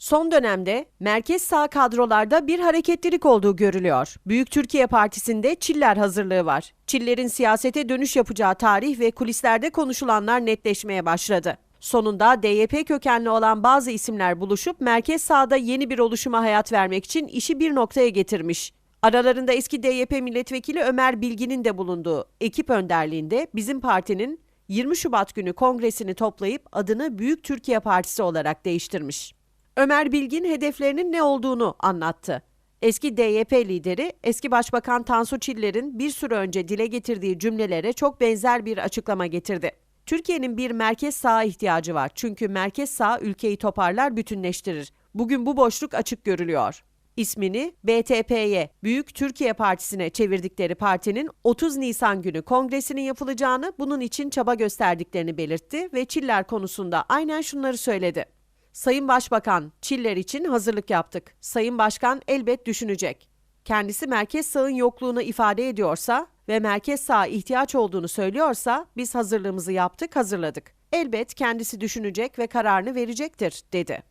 Son dönemde merkez sağ kadrolarda bir hareketlilik olduğu görülüyor. Büyük Türkiye Partisi'nde Çiller hazırlığı var. Çiller'in siyasete dönüş yapacağı tarih ve kulislerde konuşulanlar netleşmeye başladı. Sonunda DYP kökenli olan bazı isimler buluşup merkez sağda yeni bir oluşuma hayat vermek için işi bir noktaya getirmiş. Aralarında eski DYP milletvekili Ömer Bilgin'in de bulunduğu ekip önderliğinde bizim partinin 20 Şubat günü kongresini toplayıp adını Büyük Türkiye Partisi olarak değiştirmiş. Ömer Bilgin hedeflerinin ne olduğunu anlattı. Eski DYP lideri, eski Başbakan Tansu Çiller'in bir süre önce dile getirdiği cümlelere çok benzer bir açıklama getirdi. Türkiye'nin bir merkez sağa ihtiyacı var. Çünkü merkez sağ ülkeyi toparlar, bütünleştirir. Bugün bu boşluk açık görülüyor. İsmini BTP'ye, Büyük Türkiye Partisi'ne çevirdikleri partinin 30 Nisan günü kongresinin yapılacağını, bunun için çaba gösterdiklerini belirtti ve Çiller konusunda aynen şunları söyledi. Sayın Başbakan, Çiller için hazırlık yaptık. Sayın Başkan elbet düşünecek. Kendisi merkez sağın yokluğunu ifade ediyorsa ve merkez sağa ihtiyaç olduğunu söylüyorsa biz hazırlığımızı yaptık, hazırladık. Elbet kendisi düşünecek ve kararını verecektir, dedi.